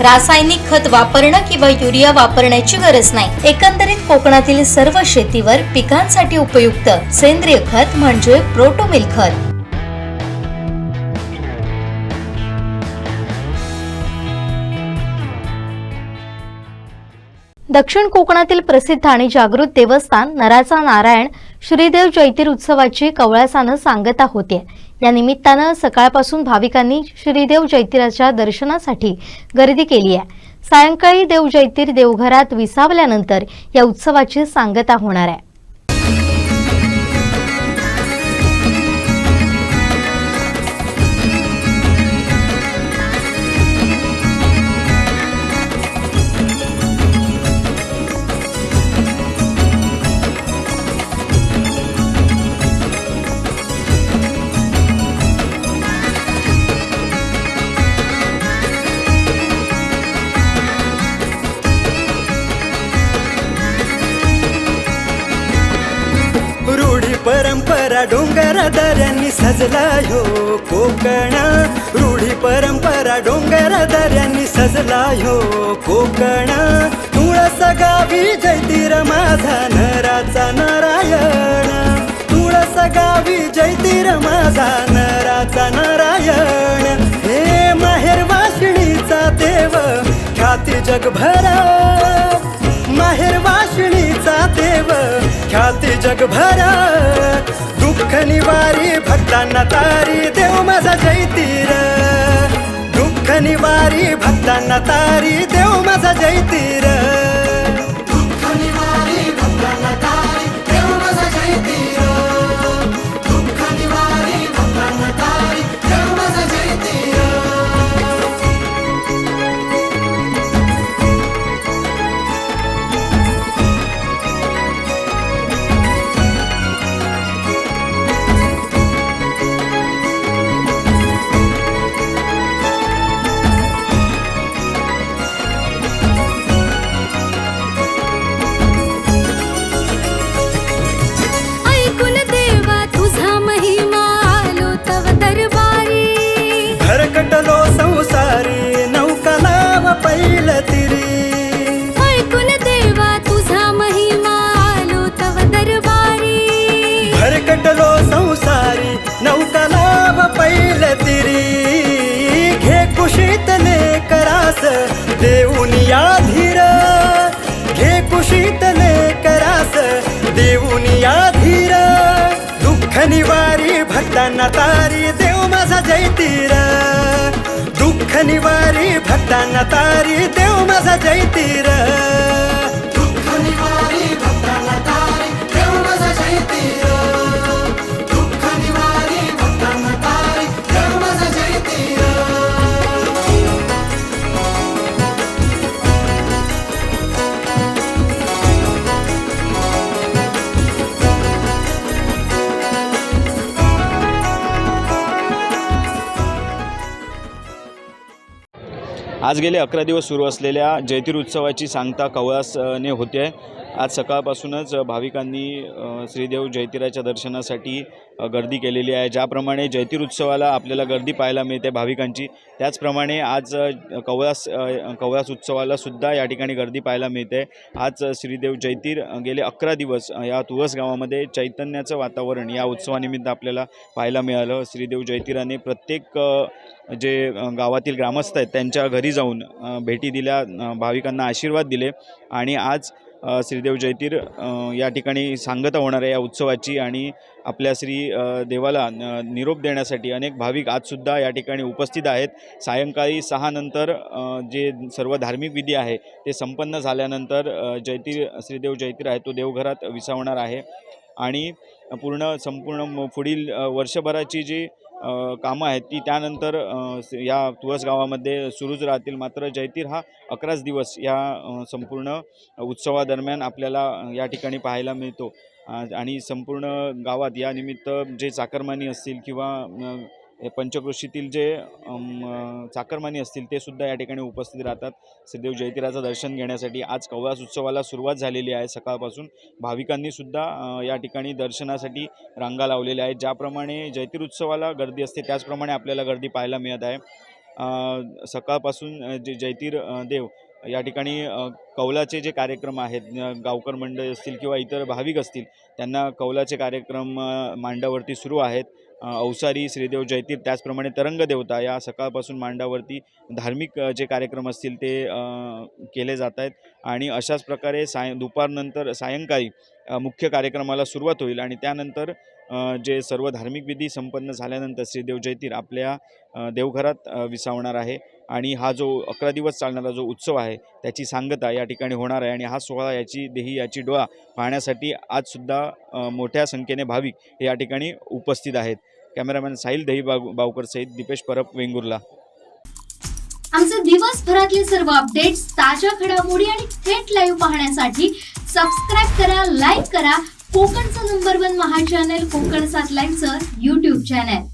रासायनिक खत वापरणं किंवा युरिया वापरण्याची गरज नाही. एकंदरीत कोकणातील सर्व शेतीवर पिकांसाठी उपयुक्त सेंद्रिय खत म्हणजे प्रोटोमिल खत. दक्षिण कोकणातील प्रसिद्ध आणि जागृत देवस्थान नराचा नारायण श्रीदेव जैतीर उत्सवाची कवळासानं सांगता होते या निमित्तानं सकाळपासून भाविकांनी श्रीदेव जैतिराच्या दर्शनासाठी गर्दी केली आहे. सायंकाळी देव जैतीर देवघरात विसावल्यानंतर या उत्सवाची सांगता होणार आहे. डोंगर दऱ्यांनी सजला यो कोकण. रूढी परंपरा डोंगर दऱ्यांनी सजला यो कोकण. तुळस गावी जयतीर माझा नराचा नारायण. तुळस गावी जयतीर माझा नराचा नारायण. हे माहेर वाशिणीचा देव ख्याती जगभर. माहेर वाशिणीचा देव ख्याती जगभरा. भक्तांना तारी देव माझा जैतीर दुःख निवारी भक्तांना तारी देव माझा जैतीर देऊन या धीर। दुःख निवारी भक्तांना तारी देव माझा जैतीर दुःख निवारी भक्तांना तारी देव माझा जैतीर दुःख निवारी भक्तांना तारी देव माझा जैतीर आज गेले अकरा दिवस सुरू असलेल्या जयतीर उत्सवाची सांगता कवळासने होते. आहे आज सकाळपासूनच भाविकांनी श्रीदेव जैतिराच्या दर्शनासाठी गर्दी केलेली आहे. ज्याप्रमाणे जैतीर उत्सवाला आपल्याला गर्दी पाहायला मिळते भाविकांची त्याचप्रमाणे आज कवळास कवळास उत्सवाला सुद्धा या ठिकाणी गर्दी पाहायला मिळते. आज श्रीदेव जयतीर गेले अकरा दिवस या तुळस गावामध्ये चैतन्याचं वातावरण या उत्सवानिमित्त आपल्याला पाहायला मिळालं. श्रीदेव जयतीराने प्रत्येक जे गावातील ग्रामस्थ आहेत त्यांच्या घरी जाऊन भेटी दिल्या भाविकांना आशीर्वाद दिले आणि आज श्रीदेव जयतीर या ठिकाणी सांगता होणार आहे या उत्सवाची आणि आपल्या श्री देवाला न- निरोप देण्यासाठी अनेक भाविक आजसुद्धा या ठिकाणी उपस्थित आहेत. सायंकाळी सहा नंतर जे सर्व धार्मिक विधी आहे ते संपन्न झाल्यानंतर जयतीर श्रीदेव जयतीर आहे तो देवघरात विसावणार आहे. आणि पूर्ण संपूर्ण म- पुढील वर्षभराची जी कामं आहेत. ती त्यानंतर या तुळस गावामध्ये सुरूच राहतील. मात्र जैतीर हा अकराच दिवस या संपूर्ण उत्सवादरम्यान आपल्याला या ठिकाणी पाहायला मिळतो. आणि संपूर्ण गावात यानिमित्त जे चाकरमानी असतील किंवा हे पंचक्रोशीतील जे चाकरमानी असतील ते सुद्धा या ठिकाणी उपस्थित राहतात. श्रीदेव जयतीराचं दर्शन घेण्यासाठी आज कवळास उत्सवाला सुरुवात झालेली आहे सकाळपासून. भाविकांनी सुद्धा या ठिकाणी दर्शनासाठी रांगा लावलेल्या आहेत. ज्याप्रमाणे जयतीर उत्सवाला गर्दी असते त्याचप्रमाणे आपल्याला गर्दी पाहायला मिळत आहे. सकाळपासून जे जयतीर देव या ठिकाणी कौलाचे जे कार्यक्रम आहेत गावकर मंडळी असतील किंवा इतर भाविक असतील त्यांना कौलाचे कार्यक्रम मांडावरती सुरू आहेत. अवसारी श्रीदेव जयतीर त्याचप्रमाणे तरंग देवता या सकाळपासून मांडावरती धार्मिक जे कार्यक्रम असतील ते केले जात आहेत. आणि अशाच प्रकारे साय दुपारनंतर सायंकाळी मुख्य कार्यक्रमाला सुरुवात होईल आणि त्यानंतर जे सर्व धार्मिक विधी संपन्न झाल्यानंतर श्रीदेव जयतीर आपल्या देवघरात विसावणार आहे. आणि हा जो अकरा दिवस चालणारा जो उत्सव आहे त्याची सांगता या ठिकाणी होणार आहे. आणि हा सोहळा याची देही याची डोळा पाहण्यासाठी आजसुद्धा मोठ्या संख्येने भाविक हे या ठिकाणी उपस्थित आहेत. कॅमेरामॅन साहिल दही बावकर सहित दीपेश परब वेंगुर्ला. आमचे दिवसभरातले सर्व अपडेट्स ताज्या घडामोडी आणि थेट लाईव्ह पाहण्यासाठी सबस्क्राईब करा लाईक करा. कोकणचं नंबर वन महा चॅनल कोकण सात लाईव्हचं युट्यूब चॅनल